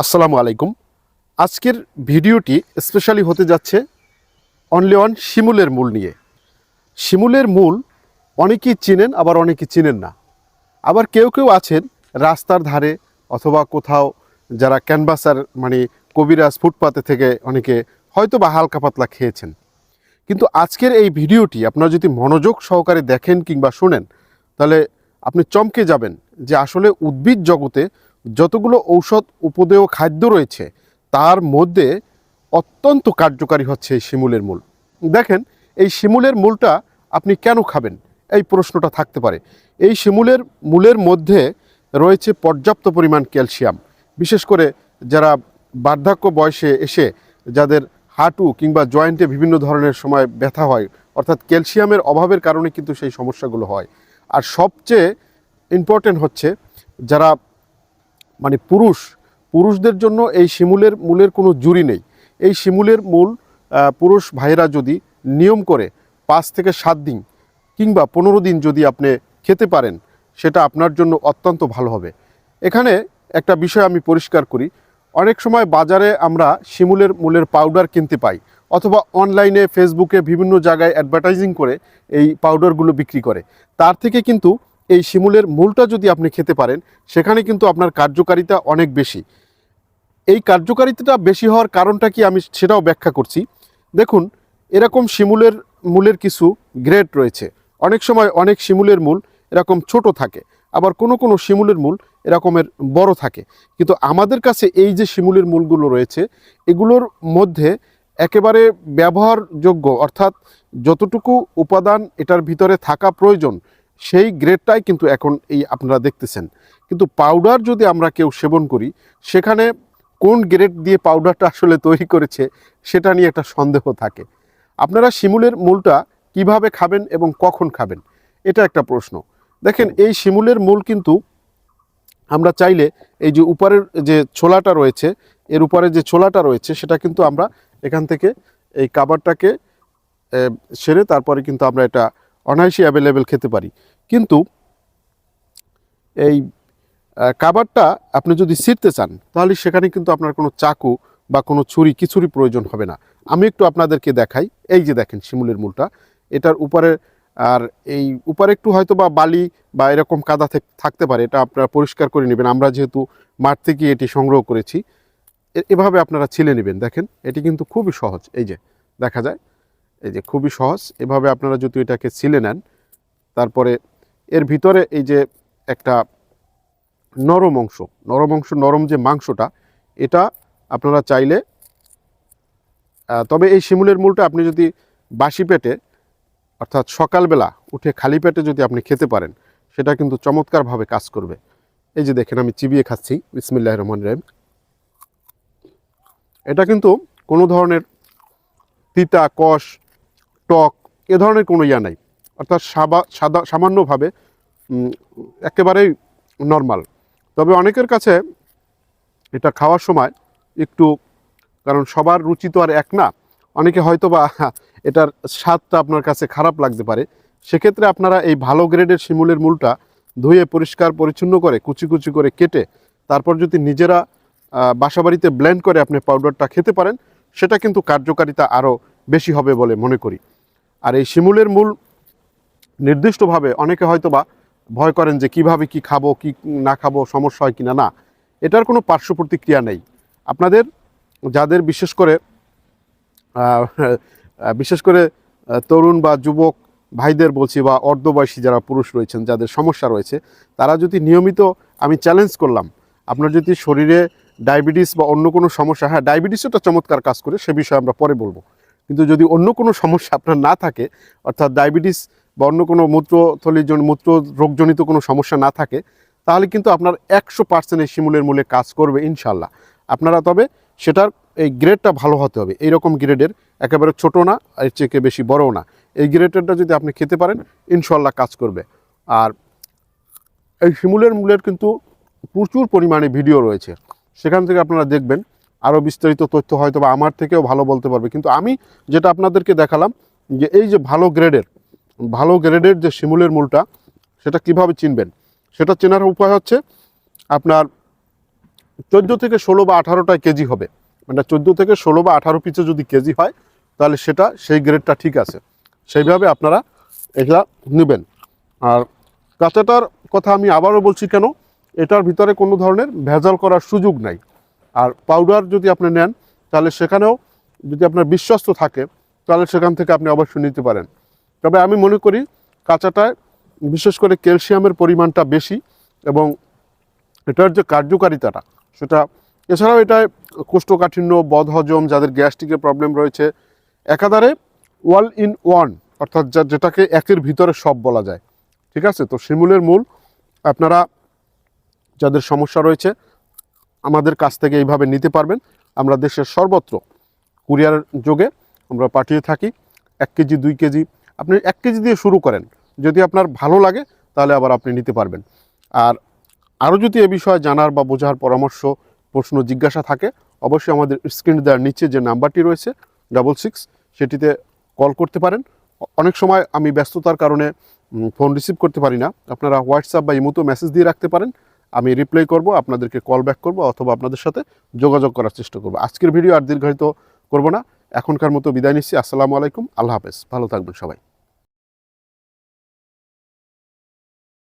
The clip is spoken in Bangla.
আসসালামু আলাইকুম। আজকের ভিডিওটি স্পেশালি হতে যাচ্ছে অনলি ওয়ান শিমুলের মূল নিয়ে। শিমুলের মূল অনেকেই চিনেন, আবার অনেকেই চিনেন না। আবার কেউ কেউ আছেন রাস্তার ধারে অথবা কোথাও যারা ক্যানভাসার মানে কবিরাজ ফুটপাতে থেকে অনেকে হয়তো বা হালকা পাতলা খেয়েছেন। কিন্তু আজকের এই ভিডিওটি আপনারা যদি মনোযোগ সহকারে দেখেন কিংবা শোনেন, তাহলে আপনি চমকে যাবেন যে আসলে উদ্ভিদ জগতে যতগুলো ঔষধ, উপদেয় খাদ্য রয়েছে, তার মধ্যে অত্যন্ত কার্যকারী হচ্ছে এই শিমুলের মূল। দেখেন, এই শিমুলের মূলটা আপনি কেন খাবেন? এই প্রশ্নটা থাকতে পারে। এই শিমুলের মূলের মধ্যে রয়েছে পর্যাপ্ত পরিমাণ ক্যালসিয়াম। বিশেষ করে যারা বার্ধক্য বয়সে এসে যাদের হাঁটু কিংবা জয়েন্টে বিভিন্ন ধরনের সময় ব্যথা হয়, অর্থাৎ ক্যালসিয়ামের অভাবের কারণে কিন্তু সেই সমস্যাগুলো হয়। আর সবচেয়ে ইম্পর্টেন্ট হচ্ছে যারা মানে পুরুষ, পুরুষদের জন্য এই শিমুলের মূলের কোনো জুরি নেই। এই শিমুলের মূল পুরুষ ভাইয়েরা যদি নিয়ম করে পাঁচ থেকে সাত দিন কিংবা পনেরো দিন যদি আপনি খেতে পারেন, সেটা আপনার জন্য অত্যন্ত ভালো হবে। এখানে একটা বিষয় আমি পরিষ্কার করি। অনেক সময় বাজারে আমরা শিমুলের মূলের পাউডার কিনতে পাই অথবা অনলাইনে, ফেসবুকে বিভিন্ন জায়গায় অ্যাডভার্টাইজিং করে এই পাউডারগুলো বিক্রি করে। তার থেকে কিন্তু এই শিমুলের মূলটা যদি আপনি খেতে পারেন, সেখানে কিন্তু আপনার কার্যকারিতা অনেক বেশি। এই কার্যকারিতাটা বেশি হওয়ার কারণটা কি আমি সেটাও ব্যাখ্যা করছি। দেখুন, এরকম শিমুলের মূলের কিছু গ্রেড রয়েছে। অনেক সময় অনেক শিমুলের মূল এরকম ছোট থাকে, আবার কোনো কোনো শিমুলের মূল এরকমের বড় থাকে। কিন্তু আমাদের কাছে এই যে শিমুলের মূলগুলো রয়েছে, এগুলোর মধ্যে একেবারে ব্যবহারযোগ্য অর্থাৎ যতটুকু উপাদান এটার ভিতরে থাকা প্রয়োজন সেই গ্রেডটাই কিন্তু এখন এই আপনারা দেখতেছেন। কিন্তু পাউডার যদি আমরা কেউ সেবন করি, সেখানে কোন গ্রেড দিয়ে পাউডারটা আসলে তৈরি করেছে, সেটা নিয়ে একটা সন্দেহ থাকে। আপনারা শিমুলের মূলটা কীভাবে খাবেন এবং কখন খাবেন? এটা একটা প্রশ্ন। দেখেন, এই শিমুলের মূল কিন্তু আমরা চাইলে এই যে উপরের যে ছোলাটা রয়েছে, এর উপরে যে ছোলাটা রয়েছে, সেটা কিন্তু আমরা এখান থেকে এই কাবারটাকে সেরে তারপরে কিন্তু আমরা এটা অনায়াসই অ্যাভেলেবেল খেতে পারি। কিন্তু এই কাবারটা আপনি যদি ছিঁড়তে চান, তাহলে সেখানে কিন্তু আপনার কোনো চাকু বা কোনো ছুরি কিছুরই প্রয়োজন হবে না। আমি একটু আপনাদেরকে দেখাই। এই যে দেখেন শিমুলের মূলটা। এটার উপরে, আর এই উপরে একটু হয়তো বা বালি বা এরকম কাদা থাক- থাকতে পারে। এটা আপনারা পরিষ্কার করে নেবেন। আমরা যেহেতু মাঠ থেকে এটি সংগ্রহ করেছি এভাবে আপনারা ছিলে নেবেন। দেখেন, এটি কিন্তু খুবই সহজ। এই যে, দেখা যায়। এই যে খুবই সহজ। এভাবে আপনারা যদি এটাকে ছিলে নেন, তারপরে এর ভিতরে এই যে একটা নরম অংশ নরম অংশ, নরম যে মাংসটা, এটা আপনারা চাইলে তবে এই শিমুলের মূলটা আপনি যদি বাসি পেটে, অর্থাৎ সকালবেলা উঠে খালি পেটে যদি আপনি খেতে পারেন, সেটা কিন্তু চমৎকারভাবে কাজ করবে। এই যে দেখেন, আমি চিবিয়ে খাচ্ছি। বিসমিল্লাহ রহমান রহিম। এটা কিন্তু কোনো ধরনের তিতা, কষ টক, এ ধরনের কোনো ইয়া নাই। অর্থাৎ সাবা, সাদা, সামান্যভাবে একেবারেই নর্মাল তবে অনেকের কাছে এটা খাওয়ার সময় একটু, কারণ সবার রুচি তো আর এক না, অনেকে হয়তো বা এটার স্বাদটা আপনার কাছে খারাপ লাগতে পারে। সেক্ষেত্রে আপনারা এই ভালো গ্রেডের শিমুলের মূলটা ধুয়ে পরিষ্কার, পরিচ্ছন্ন করে, কুচি কুচি করে কেটে, তারপর যদি নিজেরা বাসাবাড়িতে ব্লেন্ড করে আপনি পাউডারটা খেতে পারেন, সেটা কিন্তু কার্যকারিতা আরও বেশি হবে বলে মনে করি। আর এই শিমুলের মূল নির্দিষ্টভাবে অনেকে হয়তো বা ভয় করেন যে কীভাবে কি খাব, কি না খাব, সমস্যা হয় কিনা। না, এটার কোনো পার্শ্ব প্রতিক্রিয়া নেই। আপনাদের যাদের বিশেষ করে বিশেষ করে তরুণ বা যুবক ভাইদের বলছি বা অর্ধবয়সী যারা পুরুষ রয়েছেন, যাদের সমস্যা রয়েছে, তারা যদি নিয়মিত আমি চ্যালেঞ্জ করলাম, আপনার যদি শরীরে ডায়াবেটিস বা অন্য কোনো সমস্যা হ্যাঁ ডায়াবেটিসও একটা চমৎকার কাজ করে, সে বিষয়ে আমরা পরে বলব। কিন্তু যদি অন্য কোনো সমস্যা আপনার না থাকে, অর্থাৎ ডায়াবেটিস বা অন্য কোনো মূত্রথলির জন্য মূত্র রোগজনিত কোনো সমস্যা না থাকে, তাহলে কিন্তু আপনার একশো পার্সেন্ট এই শিমুলের মূলে কাজ করবে ইনশাল্লাহ আপনারা তবে সেটার এই গ্রেডটা ভালো হতে হবে। এইরকম গ্রেডের একেবারে ছোট না এর চেয়ে বেশি বড়ও না। এই গ্রেডেরটা যদি আপনি খেতে পারেন ইনশাল্লাহ কাজ করবে। আর এই শিমুলের মূলের কিন্তু প্রচুর পরিমাণে ভিডিও রয়েছে। সেখান থেকে আপনারা দেখবেন আরও বিস্তারিত তথ্য হয়তো বা আমার থেকেও ভালো বলতে পারবে। কিন্তু আমি যেটা আপনাদেরকে দেখালাম, যে এই যে ভালো গ্রেডের ভালো গ্রেডের যে শিমুলের মূলটা, সেটা কীভাবে চিনবেন? সেটা চেনার উপায় হচ্ছে আপনার চোদ্দ থেকে ষোলো বা আঠারোটায় কেজি হবে। মানে চোদ্দ থেকে ষোলো বা আঠারো পিসে যদি কেজি হয়, তাহলে সেটা সেই গ্রেডটা ঠিক আছে। সেইভাবে আপনারা এটা নেবেন। আর কাঁচাটার কথা আমি আবারও বলছি কেন, এটার ভিতরে কোনো ধরনের ভেজাল করার সুযোগ নাই। আর পাউডার যদি আপনি নেন, তাহলে সেখানেও যদি আপনার বিশ্বস্ত থাকে, তাহলে সেখান থেকে আপনি অবশ্যই নিতে পারেন। তবে আমি মনে করি কাঁচাটায় বিশেষ করে ক্যালসিয়ামের পরিমাণটা বেশি এবং এটার যে কার্যকারিতাটা, সেটা এছাড়াও এটায় কোষ্ঠকাঠিন্য, বদহজম যাদের গ্যাস্ট্রিকের প্রবলেম রয়েছে, একাধারে ওয়াল ইন ওয়ান, অর্থাৎ যা যেটাকে একের ভিতরে সব বলা যায়। ঠিক আছে? তো শিমুলের মূল, আপনারা যাদের সমস্যা রয়েছে আমাদের কাছ থেকে এইভাবে নিতে পারবেন। আমরা দেশের সর্বত্র কুরিয়ার যোগে আমরা পাঠিয়ে থাকি। এক কেজি, দুই কেজি, আপনি এক কেজি দিয়ে শুরু করেন। যদি আপনার ভালো লাগে, তাহলে আবার আপনি নিতে পারবেন। আর আরও যদি এ বিষয়ে জানার বা বোঝার পরামর্শ, প্রশ্ন, জিজ্ঞাসা থাকে, অবশ্যই আমাদের স্ক্রিন দেওয়ার নিচে যে নাম্বারটি রয়েছে ডাবল সিক্স সেটিতে কল করতে পারেন। অনেক সময় আমি ব্যস্ততার কারণে ফোন রিসিভ করতে পারি না। আপনারা হোয়াটসঅ্যাপ বা ইমোতো মেসেজ দিয়ে রাখতে পারেন। আমি রিপ্লাই করব, আপনাদেরকে কল ব্যাক করব অথবা আপনাদের সাথে যোগাযোগ করার চেষ্টা করব। আজকের ভিডিও আর দীর্ঘায়িত করব না। এখনকার মতো বিদায় নিচ্ছি। আসসালামু আলাইকুম। আল্লাহ হাফেজ। ভালো থাকবেন সবাই।